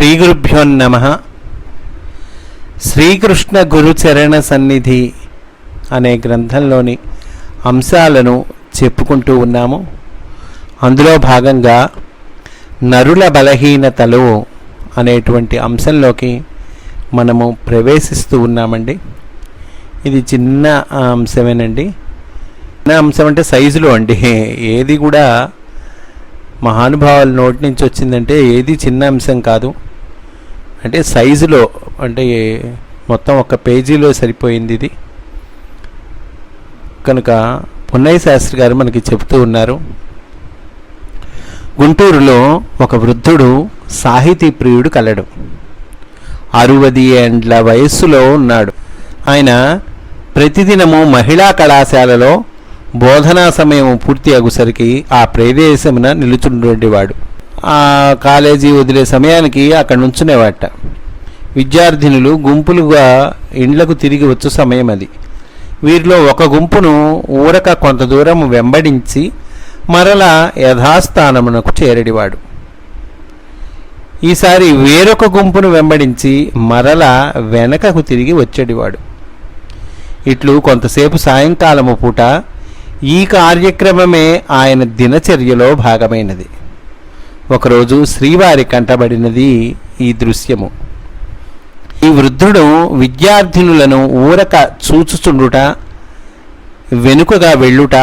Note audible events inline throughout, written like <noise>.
శ్రీ గురుభ్యో నమ. శ్రీకృష్ణ గురుచరణ సన్నిధి అనే గ్రంథంలోని అంశాలను చెప్పుకుంటూ ఉన్నాము. అందులో భాగంగా నరుల బలహీనతలు అనేటువంటి అంశంలోకి మనము ప్రవేశిస్తూ ఉన్నామండి. ఇది చిన్న అంశమేనండి. చిన్న అంశం అంటే సైజులో అండి. ఏది కూడా మహానుభావుల నోటి నుంచి వచ్చిందంటే ఏది చిన్న అంశం కాదు. అంటే సైజులో అంటే మొత్తం ఒక పేజీలో సరిపోయింది ఇది. కనుక పున్నయ్య శాస్త్రి గారు మనకి చెబుతూ ఉన్నారు గుంటూరులో ఒక వృద్ధుడు సాహితీ ప్రియుడు కలడు. అరవది ఏండ్ల వయస్సులో ఉన్నాడు. ఆయన ప్రతిదినము మహిళా కళాశాలలో బోధనా సమయం పూర్తి అగుసరికి ఆ ప్రదేశమున నిలుచుండేవాడు ఆ కాలేజీ వదిలే సమయానికి అక్కడ నుంచునేవాట. విద్యార్థినులు గుంపులుగా ఇండ్లకు తిరిగి వచ్చు సమయం అది. వీరిలో ఒక గుంపును ఊరక కొంత దూరం వెంబడించి మరలా యథాస్థానమునకు చేరడివాడు. ఈసారి వేరొక గుంపును వెంబడించి మరలా వెనకకు తిరిగి వచ్చేడివాడు. ఇట్లు కొంతసేపు సాయంకాలము పూట ఈ కార్యక్రమమే ఆయన దినచర్యలో భాగమైనది. ఒకరోజు శ్రీవారి కంటబడినది ఈ దృశ్యము. ఈ వృద్ధుడు విద్యార్థినులను ఊరక చూచుచుండుట వెనుకగా వెళ్ళుట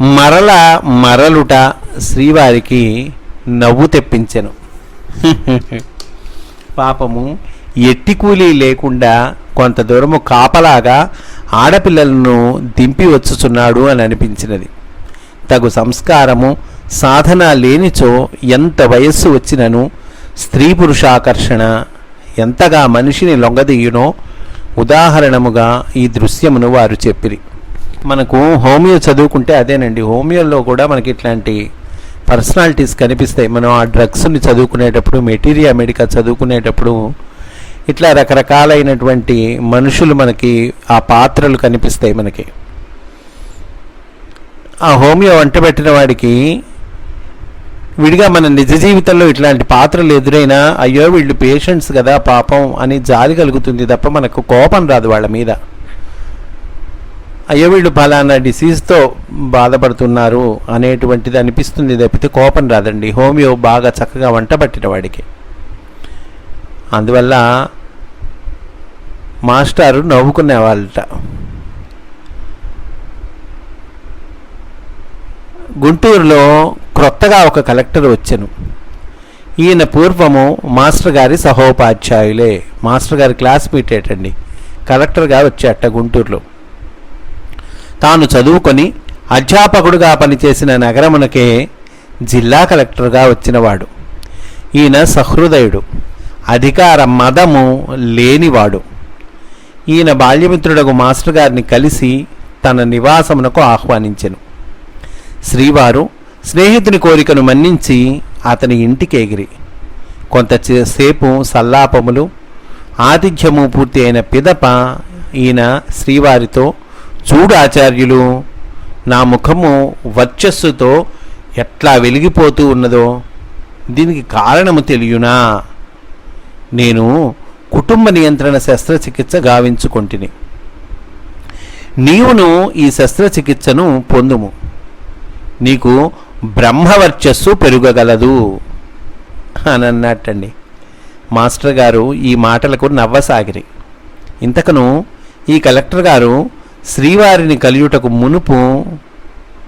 మరల మరలుట శ్రీవారికి నవ్వు తెప్పించెను. <laughs> పాపము ఎట్టి కూలీ లేకుండా కొంత దూరము కాపలాగా ఆడపిల్లలను దింపి వచ్చుచున్నాడు అని అనిపించినది. తగు సంస్కారము సాధన లేనిచో ఎంత వయస్సు వచ్చినను స్త్రీ పురుషాకర్షణ ఎంతగా మనిషిని లొంగదీయునో ఉదాహరణముగా ఈ దృశ్యమును వారు చెప్పిరి. మనకు హోమియో చదువుకుంటే అదేనండి. హోమియోలో కూడా మనకి ఇట్లాంటి పర్సనాలిటీస్ కనిపిస్తాయి. మనం ఆ డ్రగ్స్ని చదువుకునేటప్పుడు మెటీరియా మెడికా చదువుకునేటప్పుడు ఇట్లా రకరకాలైనటువంటి మనుషులు మనకి ఆ పాత్రలు కనిపిస్తాయి మనకి. ఆ హోమియో వంట పెట్టిన వాడికి విడిగా మన నిజ జీవితంలో ఇట్లాంటి పాత్రలు ఎదురైనా అయ్యో వీళ్ళు పేషెంట్స్ కదా పాపం అని జాలి కలుగుతుంది తప్ప మనకు కోపం రాదు వాళ్ళ మీద. అయ్యో వీళ్ళు ఫలానా డిసీజ్తో బాధపడుతున్నారు అనేటువంటిది అనిపిస్తుంది తప్పితే కోపం రాదండి. హోమియో బాగా చక్కగా వంట పట్టిన వాడికి. అందువల్ల మాస్టారు నవ్వుకునేవాళ్ళట. గుంటూరులో క్రొత్తగా ఒక కలెక్టర్ వచ్చాను. ఈయన పూర్వము మాస్టర్ గారి సహోపాధ్యాయులే. మాస్టర్ గారి క్లాస్ పీటేటండి కలెక్టర్ కలెక్టర్గా వచ్చేట గుంటూరులో. తాను చదువుకొని అధ్యాపకుడుగా పనిచేసిన నగరమునకే జిల్లా కలెక్టర్గా వచ్చినవాడు. ఈయన సహృదయుడు. అధికార మదము లేనివాడు. ఈయన బాల్యమిత్రుడకు మాస్టర్ గారిని కలిసి తన నివాసమునకు ఆహ్వానించెను. శ్రీవారు స్నేహితుని కోరికను మన్నించి అతని ఇంటికి ఎగిరి. కొంత సేపు సల్లాపములు ఆతిథ్యము పూర్తి అయిన పిదప ఈయన శ్రీవారితో చూడు ఆచార్యులు నా ముఖము వర్చస్సుతో ఎట్లా వెలిగిపోతూ ఉన్నదో దీనికి కారణము తెలియనా? నేను కుటుంబ నియంత్రణ శస్త్రచికిత్స గావించుకొంటిని. నీవును ఈ శస్త్రచికిత్సను పొందుము. నీకు బ్రహ్మవర్చస్సు పెరుగగలదు అని అన్నట్టండి. మాస్టర్ గారు ఈ మాటలకు నవ్వసాగిరి. ఇంతకను ఈ కలెక్టర్ గారు శ్రీవారిని కలియుటకు మునుపు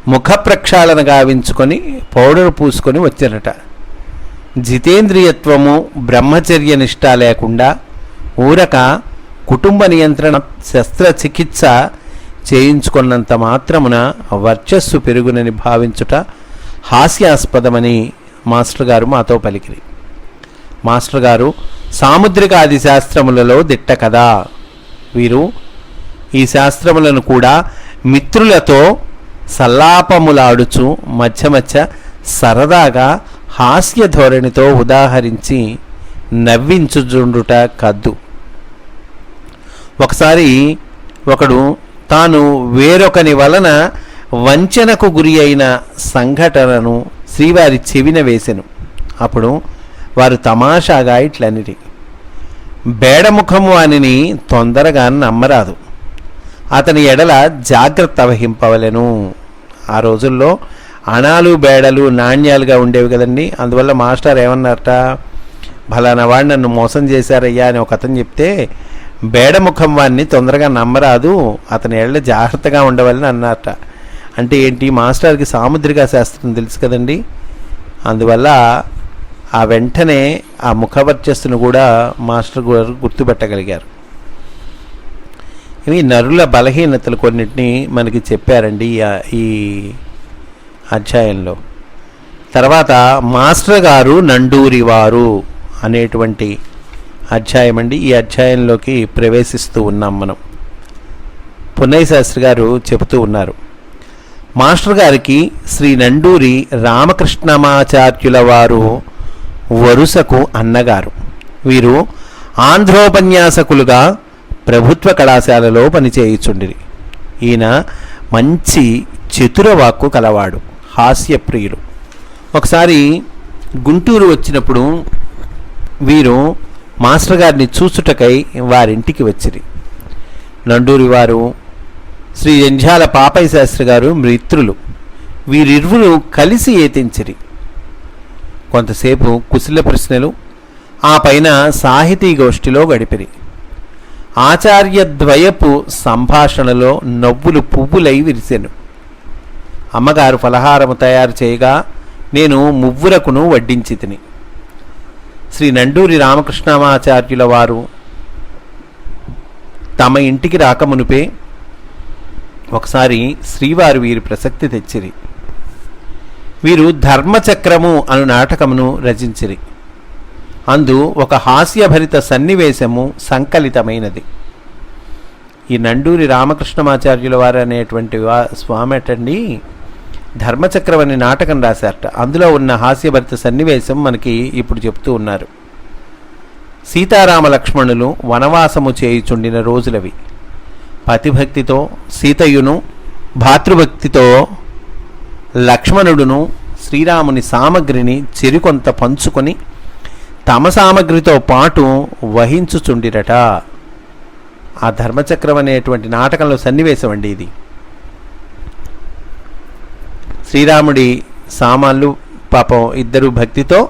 ముఖ ప్రక్షాళన గావించుకొని పౌడర్ పూసుకొని వచ్చారట. జితేంద్రియత్వము బ్రహ్మచర్య నిష్ట లేకుండా ఊరక కుటుంబ నియంత్రణ శస్త్రచికిత్స చేయించుకున్నంత మాత్రమున వర్చస్సు పెరుగునని భావించుట హాస్యాస్పదమని మాస్టర్ గారు మాతో పలికిరి. మాస్టర్ గారు సాముద్రిక ఆది శాస్త్రములలో దిట్ట కదా వీరు ఈ శాస్త్రములను కూడా మిత్రులతో సల్లాపములాడుచు మధ్య మధ్య సరదాగా హాస్య ధోరణితో ఉదాహరించి నవ్వించుచుండుట కద్దు. ఒకసారి ఒకడు తాను వేరొకని వలన వంచనకు గురి అయిన సంఘటనను శ్రీవారి చెవిన వేసెను. అప్పుడు వారు తమాషాగా ఇట్లనిరి. బేడముఖం వానిని తొందరగా నమ్మరాదు. అతని ఎడల జాగ్రత్త వహింపవలెను. ఆ రోజుల్లో అణాలు బేడలు నాణ్యాలుగా ఉండేవి కదండి. అందువల్ల మాస్టర్ ఏమన్నారట? ఫలానా వాడు నన్ను మోసం చేశారయ్యా అని ఒక అతను చెప్తే బేడముఖం వాడిని తొందరగా నమ్మరాదు అతని ఏళ్ళ జాగ్రత్తగా ఉండవాలని అన్నట అంటే ఏంటి మాస్టర్కి సాముద్రిక శాస్త్రం తెలుసు కదండి? అందువల్ల ఆ వెంటనే ఆ ముఖవర్చస్సును కూడా మాస్టర్ గారు గుర్తుపెట్టగలిగారు. ఇవి నరుల బలహీనతలు కొన్నిటిని మనకి చెప్పారండి ఈ- ఈ అధ్యాయంలో. తర్వాత మాస్టర్ గారు నండూరి వారు అనేటువంటి అధ్యాయం అండి. ఈ అధ్యాయంలోకి ప్రవేశిస్తూ ఉన్నాం మనం. పున్నయ్య శాస్త్రి గారు చెబుతూ ఉన్నారు. మాస్టర్ గారికి శ్రీ నండూరి రామకృష్ణమాచార్యుల వారు వరుసకు అన్నగారు. వీరు ఆంధ్రోపన్యాసకులుగా ప్రభుత్వ కళాశాలలో పనిచేయుచుండిరి. ఈయన మంచి చతురవాక్కు కలవాడు హాస్యప్రియులు. ఒకసారి గుంటూరు వచ్చినప్పుడు వీరు మాస్టర్ గారిని చూచుటకై వారింటికి వచ్చిరి. నండూరి వారు శ్రీ జంఝాల పాపయ్య శాస్త్రి గారు మిత్రులు. వీరిరువురు కలిసి ఏతించిరి. కొంతసేపు కుశల ప్రశ్నలు ఆ పైన సాహితీ గోష్ఠిలో గడిపిరి. ఆచార్యద్వయపు సంభాషణలో నవ్వులు పువ్వులై విరిసెను. అమ్మగారు ఫలహారము తయారు చేయగా నేను మువ్వులకును వడ్డించి తిని. శ్రీ నండూరి రామకృష్ణమాచార్యుల వారు తమ ఇంటికి రాకమునుపే ఒకసారి శ్రీవారు వీరి ప్రసక్తి తెచ్చిరి. వీరు ధర్మచక్రము అను నాటకమును రచించిరి. అందు ఒక హాస్యభరిత సన్నివేశము సంకలితమైనది. ఈ నండూరి రామకృష్ణమాచార్యుల వారు అనేటువంటి వా స్వామి అటండి ధర్మచక్రం అనే నాటకం రాశారట. అందులో ఉన్న హాస్యభరిత సన్నివేశం మనకి ఇప్పుడు చెప్తూ ఉన్నారు. సీతారామ లక్ష్మణులు వనవాసము చేయుచుండిన రోజులవి. పతిభక్తితో సీతయ్యును భాతృభక్తితో లక్ష్మణుడును శ్రీరాముని సామగ్రిని చెరికొంత పంచుకొని తమ సామగ్రితో పాటు వహించుచుండిరట. ఆ ధర్మచక్రం అనేటువంటి నాటకంలో సన్నివేశం అండి ఇది. శ్రీరాముడి సామాన్లు పాపం ఇద్దరు భక్తితో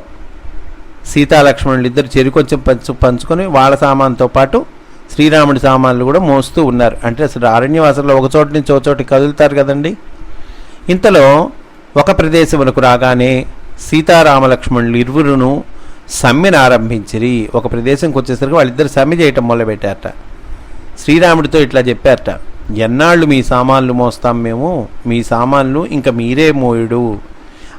సీతాలక్ష్మణులు ఇద్దరు చెరి కొంచెం పంచు పంచుకొని వాళ్ళ సామాన్తో పాటు శ్రీరాముడి సామాన్లు కూడా మోస్తూ ఉన్నారు. అంటే అసలు అరణ్యవాసంలో ఒక చోటు నుంచి ఒక చోటు కదులుతారు కదండి. ఇంతలో ఒక ప్రదేశమునకు రాగానే సీతారామలక్ష్మణులు ఇరువురును సమ్మెను ఆరంభించిరి. ఒక ప్రదేశంకి వచ్చేసరికి వాళ్ళిద్దరు సమ్మె చేయటం మొదలుపెట్టారట. శ్రీరాముడితో ఇట్లా చెప్పారట. ఎన్నాళ్ళు మీ సామాన్లు మోస్తాం మేము? మీ సామాన్లు ఇంకా మీరే మోయుడు.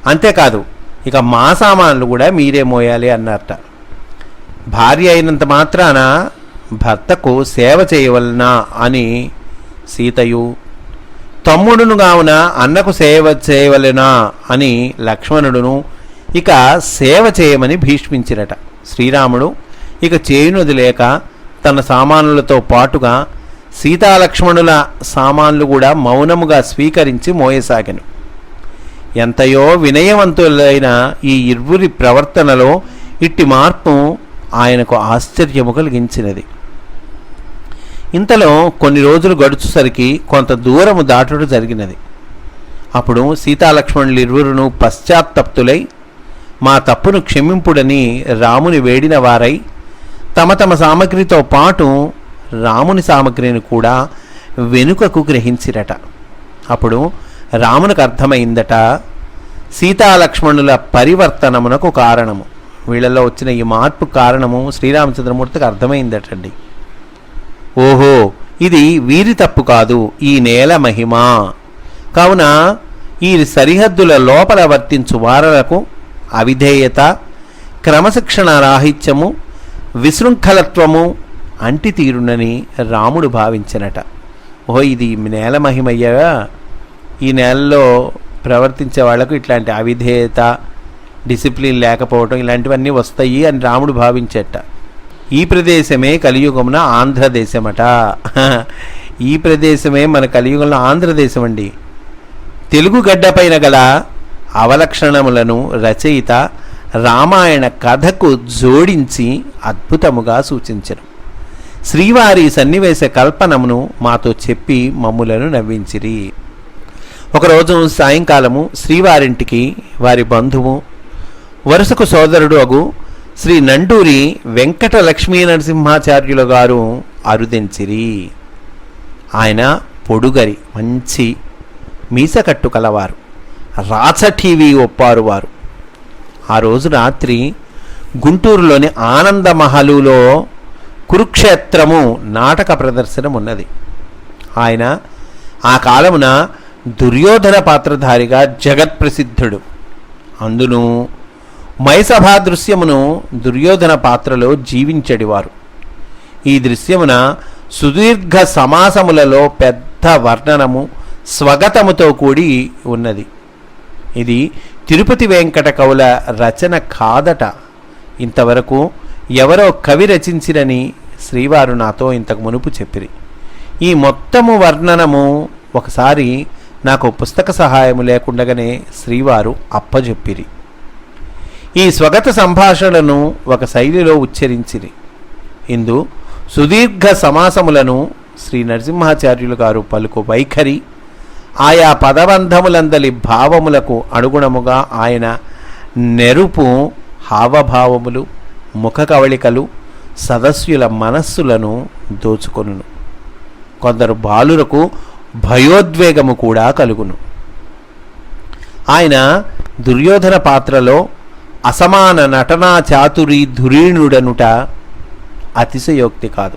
అంతేకాదు ఇక మా సామాన్లు కూడా మీరే మోయాలి అన్నారట. భార్య అయినంత మాత్రాన భర్తకు సేవ చేయవలనా అని సీతయు తమ్ముడును కావున అన్నకు సేవ చేయవలెనా? అని లక్ష్మణుడును ఇక సేవ చేయమని భీష్మించినట శ్రీరాముడు ఇక చేయునది లేక తన సామానులతో పాటుగా సీతాలక్ష్మణుల సామాన్లు కూడా మౌనముగా స్వీకరించి మోయసాగెను. ఎంతయో వినయవంతులైన ఈ ఇరువురి ప్రవర్తనలో ఇట్టి మార్పు ఆయనకు ఆశ్చర్యము కలిగించినది. ఇంతలో కొన్ని రోజులు గడుచుసరికి కొంత దూరము దాటుడు జరిగినది. అప్పుడు సీతాలక్ష్మణులు ఇరువురును పశ్చాత్తప్తులై మా తప్పును క్షమింపుడని రాముని వేడిన వారై తమ తమ సామగ్రితో పాటు రాముని సామగ్రిని కూడా వెనుకకు గ్రహించిరట. అప్పుడు రామునికి అర్థమైందట సీతాలక్ష్మణుల పరివర్తనమునకు కారణము. వీళ్ళలో వచ్చిన ఈ మార్పు కారణము శ్రీరామచంద్రమూర్తికి అర్థమైందటండి. ఓహో ఇది వీరి తప్పు కాదు ఈ నేల మహిమ. కావున ఈ సరిహద్దుల లోపల వర్తించు వారలకు అవిధేయత క్రమశిక్షణ రాహిత్యము విశృంఖలత్వము అంటి తీరునని రాముడు భావించినట. ఓహో ఇది నేల మహిమయ్యగా ఈ నేలలో ప్రవర్తించే వాళ్ళకు ఇట్లాంటి అవిధేయత డిసిప్లిన్ లేకపోవటం ఇలాంటివన్నీ వస్తాయి అని రాముడు భావించేట. ఈ ప్రదేశమే కలియుగమున ఆంధ్రదేశమట. ఈ ప్రదేశమే మన కలియుగంలో ఆంధ్రదేశం అండి తెలుగు గడ్డపైన గల అవలక్షణములను రచయిత రామాయణ కథకు జోడించి అద్భుతముగా సూచించను. శ్రీవారి సన్నివేశ కల్పనమును మాతో చెప్పి మమ్ములను నవ్వించిరి. ఒకరోజు సాయంకాలము శ్రీవారింటికి వారి బంధువు వరుసకు సోదరుడు అగు శ్రీ నండూరి వెంకట లక్ష్మీ నరసింహాచార్యుల గారు అరుదించిరి. ఆయన పొడుగరి మంచి మీసకట్టు కలవారు రాచ టీవీ ఒప్పారు వారు ఆ రోజు రాత్రి గుంటూరులోని ఆనంద మహలులో కురుక్షేత్రము నాటక ప్రదర్శనం ఉన్నది. ఆయన ఆ కాలమున దుర్యోధన పాత్రధారిగా జగత్ప్రసిద్ధుడు. అందును మైసభా దృశ్యమును దుర్యోధన పాత్రలో జీవించడివారు. ఈ దృశ్యమున సుదీర్ఘ సమాసములలో పెద్ద వర్ణనము స్వగతముతో కూడి ఉన్నది. ఇది తిరుపతి వెంకట కవుల రచన కాదట. ఇంతవరకు ఎవరో కవి రచించిరని శ్రీవారు నాతో ఇంతకు మునుపు చెప్పిరి. ఈ మొత్తము వర్ణనము ఒకసారి నాకు పుస్తక సహాయము లేకుండగానే శ్రీవారు అప్పజెప్పిరి. ఈ స్వగత సంభాషణను ఒక శైలిలో ఉచ్చరించిరి. ఇందు సుదీర్ఘ సమాసములను శ్రీ నరసింహాచార్యులు గారు పలుకు వైఖరి ఆయా పదబంధములందలి భావములకు అనుగుణముగా ఆయన నెరుపు హావభావములు ముఖ కవళికలు సదస్యుల మనస్సులను దోచుకొనును. కొందరు బాలురకు భయోద్వేగము కూడా కలుగును. ఆయన దుర్యోధన పాత్రలో అసమాన నటనా చాతురి ధురీణుడనుట అతిశయోక్తి కాదు.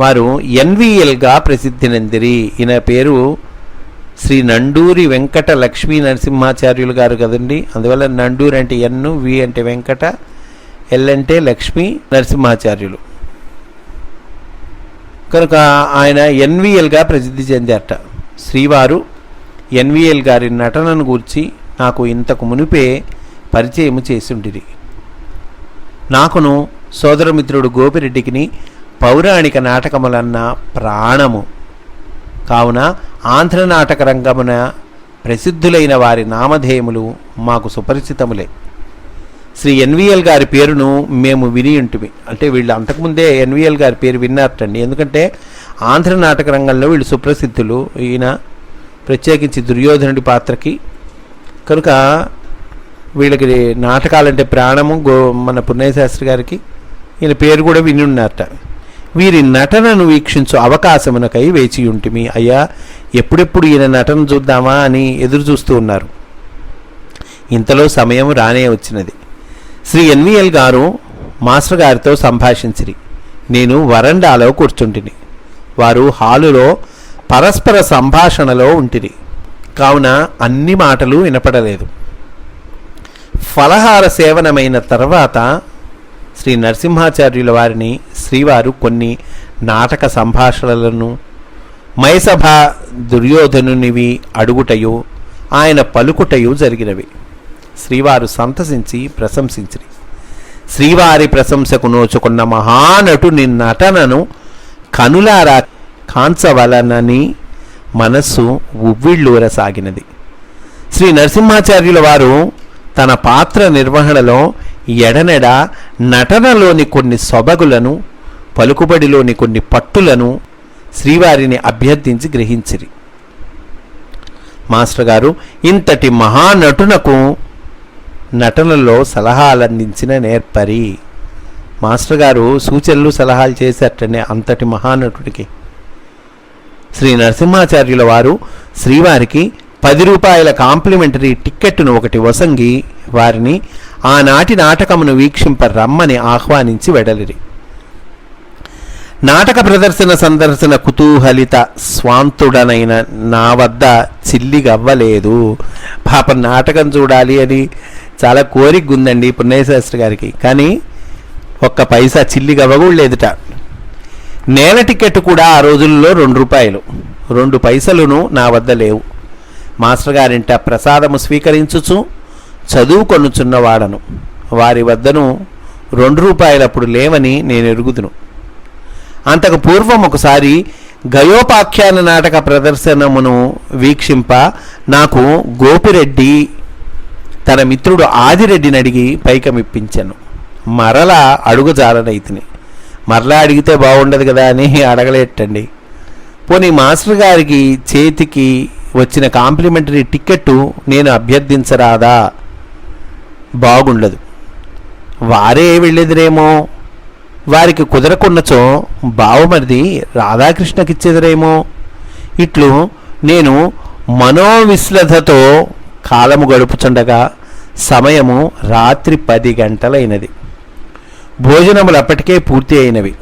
వారు ఎన్విఎల్గా ప్రసిద్ధి నందిరి. ఈయన పేరు శ్రీ నండూరి వెంకట లక్ష్మీ నరసింహాచార్యులు గారు కదండి. అందువల్ల నండూరి అంటే ఎన్ను వి అంటే వెంకట ఎల్ అంటే లక్ష్మీ నరసింహాచార్యులు. కనుక ఆయన ఎన్విఎల్గా ప్రసిద్ధి చెందారట. శ్రీవారు ఎన్విఎల్ గారి నటనను గూర్చి నాకు ఇంతకు మునిపే పరిచయం చేసుండిరి. నాకును సోదరమిత్రుడు గోపిరెడ్డికిని పౌరాణిక నాటకములన్న ప్రాణము. కావున ఆంధ్ర నాటక రంగమున ప్రసిద్ధులైన వారి నామధేయములు మాకు సుపరిచితములే. శ్రీ ఎన్విఎల్ గారి పేరును మేము విని ఉంటిమి. అంటే వీళ్ళు అంతకుముందే ఎన్విఎల్ గారి పేరు విన్నారటండి. ఎందుకంటే ఆంధ్ర నాటక రంగంలో వీళ్ళు సుప్రసిద్ధులు. ఈయన ప్రత్యేకించి దుర్యోధనుడి పాత్రకి. కనుక వీళ్ళకి నాటకాలంటే ప్రాణము గో మన పుణ్యశాస్త్రి గారికి ఈయన పేరు కూడా విని ఉన్నారట. వీరి నటనను వీక్షించు అవకాశమునకై వేచి ఉంటిమి. అయ్యా ఎప్పుడెప్పుడు ఈయన నటన చూద్దామా అని ఎదురు చూస్తూ ఉన్నారు. ఇంతలో సమయం రానే వచ్చినది. శ్రీ ఎన్విఎల్ గారు మాస్టర్ గారితో సంభాషించిరి. నేను వరండాలో కూర్చుంటిని. వారు హాలులో పరస్పర సంభాషణలో ఉంటిరి. కావున అన్ని మాటలు వినపడలేదు. ఫలహార సేవనమైన తర్వాత శ్రీ నరసింహాచార్యుల వారిని శ్రీవారు కొన్ని నాటక సంభాషణలను మైసభ దుర్యోధనునివి అడుగుటయు ఆయన పలుకుటయు జరిగినవి. శ్రీవారు సంతసించి ప్రశంసించిరి. శ్రీవారి ప్రశంసకు నోచుకున్న మహానటుని నటనను కనులారా కాంచవలనని మనస్సు ఉవ్విళ్ళూరసాగినది. శ్రీ నరసింహాచార్యుల వారు తన పాత్ర నిర్వహణలో ఎడనెడ నటనలోని కొన్ని సొబగులను పలుకుబడిలోని కొన్ని పట్టులను శ్రీవారిని అభ్యర్థించి గ్రహించిరి. మాస్టర్ గారు ఇంతటి మహానటునకు నటనలో సలహాలందించిన నేర్పరి. మాస్టర్ గారు సూచనలు సలహాలు చేశారటండి అంతటి మహానటుడికి. శ్రీ నరసింహాచార్యుల వారు శ్రీవారికి పది రూపాయల కాంప్లిమెంటరీ టిక్కెట్టును ఒకటి వసంగి వారిని ఆనాటి నాటకమును వీక్షింప రమ్మని ఆహ్వానించి వెడలిరి. నాటక ప్రదర్శన సందర్శన కుతూహలిత స్వాంతుడనైన నా వద్ద చిల్లిగవ్వలేదు. పాప నాటకం చూడాలి అని చాలా కోరిక ఉందండి పుణ్యశాస్త్రి గారికి. కానీ ఒక్క పైసా చిల్లిగవ్వ కూడా లేదుట నేల టికెట్ కూడా ఆ రోజుల్లో రెండు రూపాయలు. రెండు పైసలును నా వద్ద లేవు. మాస్టర్ గారింట ప్రసాదము స్వీకరించుచు చదువుకొనుచున్నవాడను వారి వద్దను రెండు రూపాయలప్పుడు లేవని నేను ఎరుగుదును. అంతకు పూర్వం ఒకసారి గయోపాఖ్యాన నాటక ప్రదర్శనమును వీక్షింప నాకు గోపిరెడ్డి తన మిత్రుడు ఆదిరెడ్డిని అడిగి పైకమిప్పించాను. మరలా అడుగుజాలనైతిని మరలా అడిగితే బాగుండదు కదా అని అడగలేటండి పోనీ మాస్టర్ గారికి చేతికి వచ్చిన కాంప్లిమెంటరీ టికెట్టు నేను అభ్యర్థించరాదా? బాగుండదు. వారే వెళ్ళేదిరేమో? వారికి కుదరకున్నచో బావమరిది రాధాకృష్ణకిచ్చేదిరేమో? ఇట్లు నేను మనోవిశ్లధతో కాలము గడుపుచుండగా సమయము రాత్రి పది గంటలైనది. భోజనములు అప్పటికే పూర్తి అయినవి.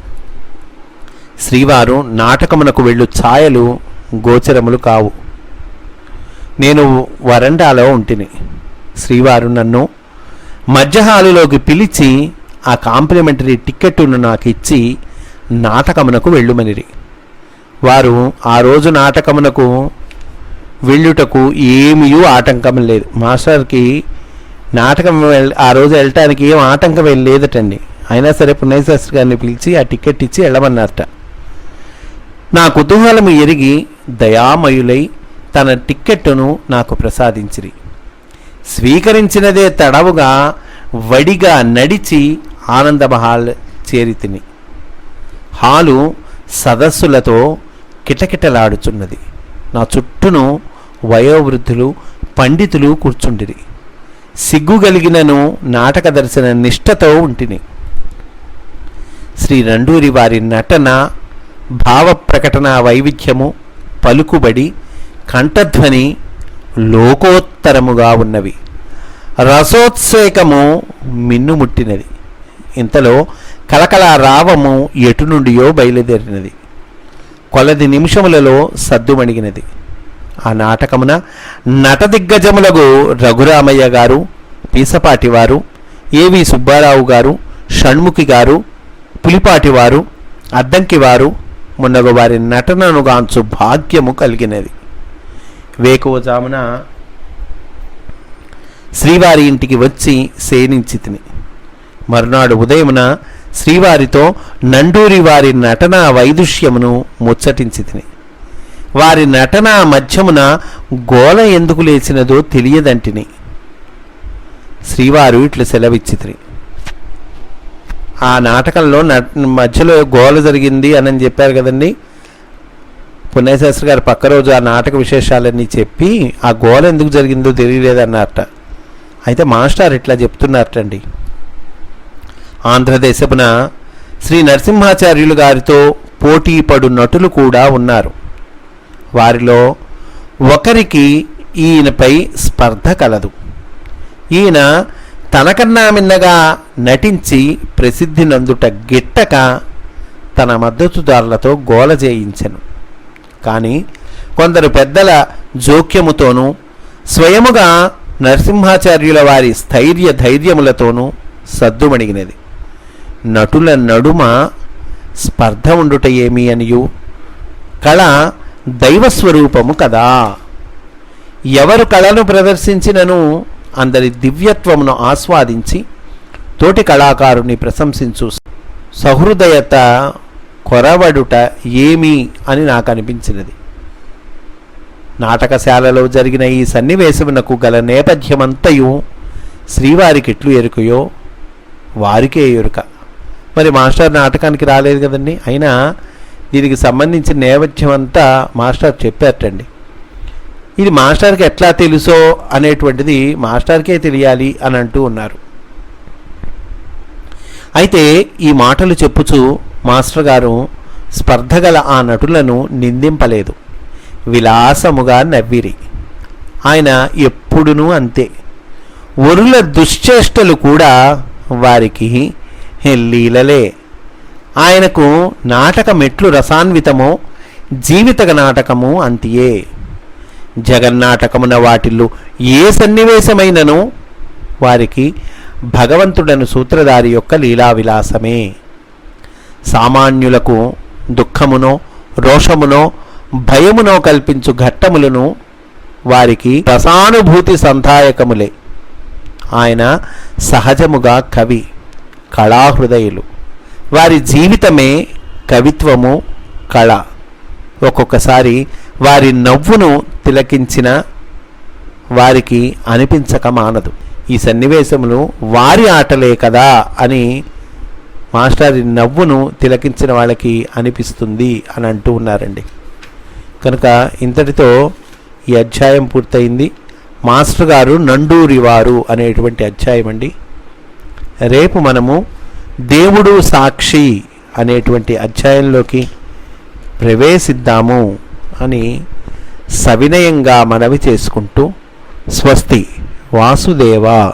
శ్రీవారు నాటకమునకు వెళ్ళు ఛాయలు గోచరములు కావు. నేను వరండాలో ఉంటిని. శ్రీవారు నన్ను మధ్యహాలులోకి పిలిచి ఆ కాంప్లిమెంటరీ టిక్కెట్టును నాకు ఇచ్చి నాటకమునకు వెళ్ళుమనిరి. వారు ఆ రోజు నాటకమునకు వెళ్ళుటకు ఏమీ ఆటంకం లేదు. మాస్టర్కి నాటకం ఆ రోజు వెళ్ళటానికి ఏం ఆటంకం ఏం లేదటండి. అయినా సరే పుణ్యశాస్త్రి గారిని పిలిచి ఆ టికెట్ ఇచ్చి వెళ్ళమన్నారట. నా కుతూహలం ఎరిగి దయామయులై తన టిక్కెట్టును నాకు ప్రసాదించిరి. స్వీకరించినదే తడవుగా వడిగా నడిచి ఆనందమహాల్ చేరితిని హాలు సదస్సులతో కిటకిటలాడుచున్నది. నా చుట్టూను వయోవృద్ధులు పండితులు కూర్చుండిరి. సిగ్గుగలిగినను నాటక దర్శన నిష్ఠతో ఉంటిని. శ్రీ రండూరి వారి నటన భావ ప్రకటన వైవిధ్యము పలుకుబడి కంఠధ్వని లోకోత్తరముగా ఉన్నవి. రసోత్సేకము మిన్నుముట్టినది. ఇంతలో కలకల రావము ఎటు నుండియో బయలుదేరినది. కొలది నిమిషములలో సద్దుమణిగినది ఆ నాటకమున నట దిగ్గజములకు రఘురామయ్య గారు పీసపాటివారు ఏవి సుబ్బారావు గారు షణ్ముఖి గారు పులిపాటివారు అద్దంకివారు అద్దంకి వారు మున్నగు వారి నటనను గాంచు భాగ్యము కలిగినది. వేకువజామున శ్రీవారి ఇంటికి వచ్చి సేనించి తిని మరునాడు ఉదయమున శ్రీవారితో నండూరి వారి నటన వైదుష్యమును ముచ్చటించి తిని. వారి నటన మధ్యమున గోల ఎందుకు లేచినదో తెలియదంటిని. శ్రీవారు ఇట్లు సెలవిచ్చితిరి ఆ నాటకంలో నట్ మధ్యలో గోల జరిగింది అని చెప్పారు కదండి. పుణ్యశాస్త్రి గారు పక్క రోజు ఆ నాటక విశేషాలన్నీ చెప్పి ఆ గోల ఎందుకు జరిగిందో తెలియలేదన్నారట. అయితే మాస్టర్ ఇట్లా చెప్తున్నారటండి. ఆంధ్రదేశపున శ్రీ నరసింహాచార్యులు గారితో పోటీ పడు నటులు కూడా ఉన్నారు. వారిలో ఒకరికి ఈయనపై స్పర్ధ కలదు. ఈయన తనకన్నా మిన్నగా నటించి ప్రసిద్ధి నందుట గిట్టక తన మద్దతుదారులతో గోల చేయించెను. కానీ కొందరు పెద్దల జోక్యముతోనూ స్వయముగా నరసింహాచార్యుల వారి స్థైర్య ధైర్యములతోనూ సద్దుమణిగినది. నటుల నడుమ స్పర్ధ ఉండుట ఏమి అనియు? కళ దైవస్వరూపము కదా. ఎవరు కళను ప్రదర్శించినను అందరి దివ్యత్వమును ఆస్వాదించి తోటి కళాకారుని ప్రశంసించు సహృదయత కొరవడుట ఏమి అని నాకు అనిపించినది నాటకశాలలో జరిగిన ఈ సన్నివేశమునకు గల నేపథ్యమంతయు శ్రీవారికిట్లు ఎరుకయో వారికే ఎరుక. మరి మాస్టర్ నాటకానికి రాలేదు కదండి. అయినా దీనికి సంబంధించిన నేపథ్యం అంతా మాస్టర్ చెప్పారటండి. ఇది మాస్టర్కి ఎట్లా తెలుసో అనేటువంటిది మాస్టర్కే తెలియాలి అని అంటూ ఉన్నారు. అయితే ఈ మాటలు చెప్పుచు మాస్టర్ గారు స్పర్ధగల ఆ నటులను నిందింపలేదు. విలాసముగా నవ్విరి. ఆయన ఎప్పుడునూ అంతే. ఒరుల దుశ్చేష్టలు కూడా వారికి లీలలే. ఆయనకు నాటక మెట్లు రసాన్వితమో జీవిత నాటకము అంతియే. జగన్నాటకమున వాటిల్లో ఏ సన్నివేశమైనను? వారికి భగవంతుడను సూత్రధారి యొక్క లీలా విలాసమే సామాన్యులకు దుఃఖమునో రోషమునో భయమునో కల్పించు ఘట్టములను వారికి రసానుభూతి సంధాయకములే. ఆయన సహజముగా కవి. కళాహృదయులు. వారి జీవితమే కవిత్వము కళ. ఒక్కొక్కసారి వారి నవ్వును తిలకించిన వారికి అనిపించక మానదు. ఈ సన్నివేశములు వారి ఆటలే కదా అని మాస్టారి నవ్వును తిలకించిన వాళ్ళకి అనిపిస్తుంది అని అంటూ ఉన్నారండి. కనుక ఇంతటితో ఈ అధ్యాయం పూర్తయింది. మాస్టర్ గారు నండూరి వారు అనేటువంటి అధ్యాయం అండి రేపు మనము దేవుడు సాక్షి అనేటువంటి అధ్యాయంలోకి ప్రవేశిద్దాము అని సవినయంగా మనవి చేసుకుంటూ స్వస్తి వాసుదేవ.